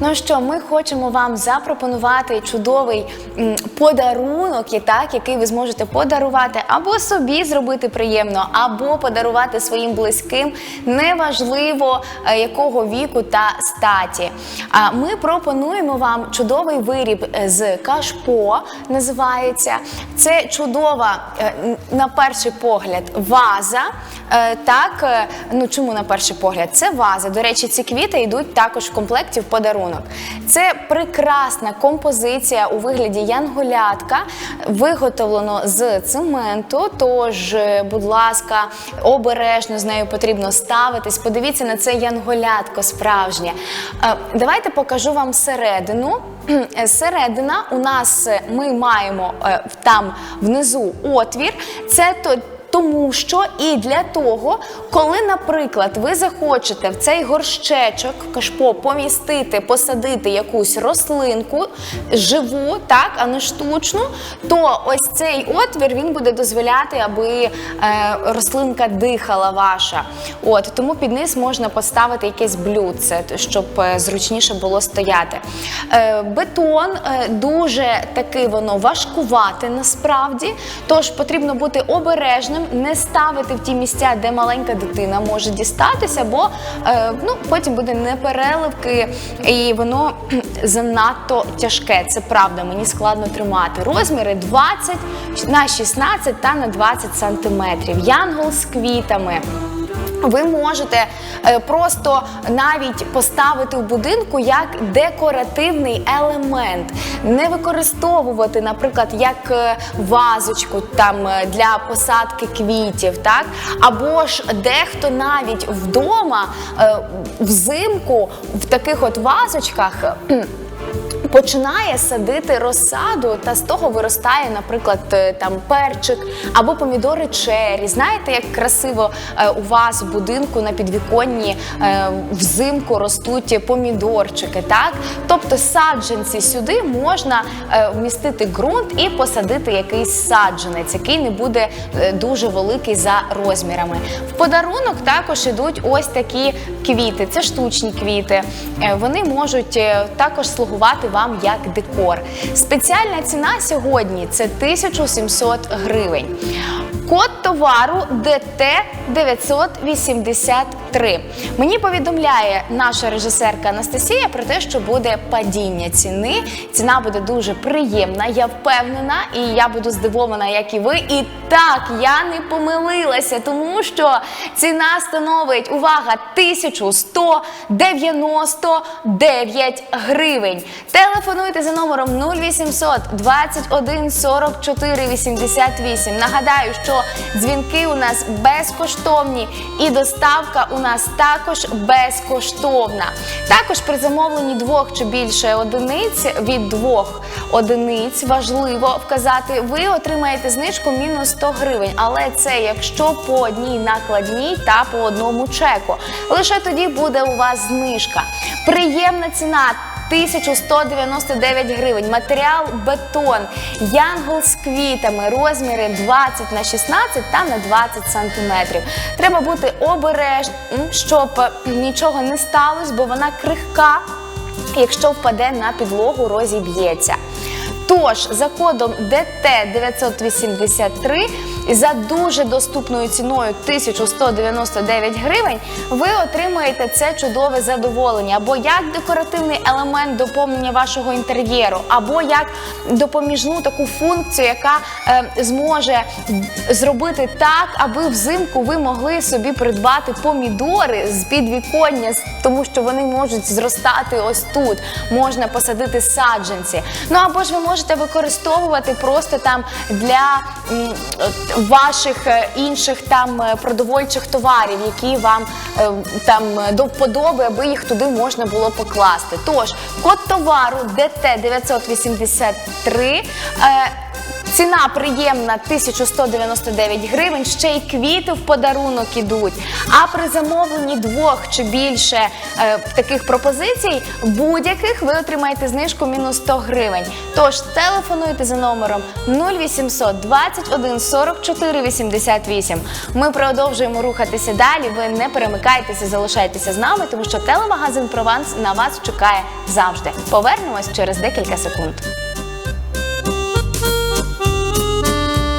Ну що, ми хочемо вам запропонувати чудовий подарунок, і так, який ви зможете подарувати або собі зробити приємно, або подарувати своїм близьким, неважливо е, якого віку та статі. А ми пропонуємо вам чудовий виріб е, з кашпо, називається. Це чудова, е, на перший погляд, ваза. Е, Так, е, ну чому на перший погляд? Це ваза. До речі, ці квіти йдуть також в комплекті в подарунок. Це прекрасна композиція у вигляді янголятка, виготовлено з цементу. Тож, е, будь ласка, обережно з нею потрібно ставитись. Подивіться на це янголятко справжнє. Давайте покажу вам середину. Середина у нас ми маємо там внизу отвір. Це то. Тому що і для того, коли, наприклад, ви захочете в цей горщечок кашпо помістити, посадити якусь рослинку живу, так, а не штучну, то ось цей отвір він буде дозволяти, аби е, рослинка дихала ваша. От тому під низ можна поставити якесь блюдце, щоб е, зручніше було стояти. Е, бетон е, дуже таки воно важкувате насправді, тож потрібно бути обережним, не ставити в ті місця, де маленька дитина може дістатися, бо е, ну, потім буде непереливки, і воно занадто тяжке. Це правда, мені складно тримати. Розміри 20 на 16 та на 20 сантиметрів. Янгол з квітами. Ви можете е, просто навіть поставити в будинку як декоративний елемент, не використовувати, наприклад, як е, вазочку там е, для посадки квітів, так або ж дехто навіть вдома взимку в таких от вазочках. Починає садити розсаду, та з того виростає, наприклад, е, там перчик або помідори чері. Знаєте, як красиво е, у вас в будинку на підвіконні е, взимку ростуть помідорчики, так? Тобто саджанці сюди можна вмістити ґрунт і посадити якийсь саджанець, який не буде дуже великий за розмірами. В подарунок також ідуть ось такі квіти. Це штучні квіти. Вони можуть також слугувати вам як декор. Спеціальна ціна сьогодні це 1700 гривень. Код товару ДТ 983. Мені повідомляє наша режисерка Анастасія про те, що буде падіння ціни. Ціна буде дуже приємна, я впевнена, і я буду здивована, як і ви. І так, я не помилилася, тому що ціна становить увага 1199 гривень. Телефонуйте за номером 0800 21 44 88. Нагадаю, що дзвінки у нас безкоштовні і доставка у нас також безкоштовна. Також при замовленні двох чи більше одиниць від двох одиниць важливо вказати, ви отримаєте знижку мінус 100 гривень. Але це якщо по одній накладній та по одному чеку. Лише тоді буде у вас знижка. Приємна ціна. 1199 гривень. Матеріал бетон, янгол з квітами, розміри 20 на 16 та на 20 сантиметрів. Треба бути обережним, щоб нічого не сталося, бо вона крихка. Якщо впаде на підлогу, розіб'ється. Тож за кодом ДТ 983 за дуже доступною ціною 1199 гривень ви отримаєте це чудове задоволення або як декоративний елемент доповнення вашого інтер'єру, або як допоміжну таку функцію, яка е, зможе зробити так, аби взимку ви могли собі придбати помідори з підвіконня, тому що вони можуть зростати ось тут. Можна посадити саджанці. Ну або ж ви можете використовувати просто там для ваших е, інших там е, продовольчих товарів, які вам е, там до вподоби, аби їх туди можна було покласти. Тож код товару ДТ 983 е, Ціна приємна 1199 гривень, ще й квіти в подарунок ідуть. А при замовленні двох чи більше е, таких пропозицій, будь-яких ви отримаєте знижку мінус 100 гривень. Тож телефонуйте за номером 0800 21 44 88. Ми продовжуємо рухатися далі. Ви не перемикайтеся, залишайтеся з нами, тому що телемагазин Прованс на вас чекає завжди. Повернемось через декілька секунд.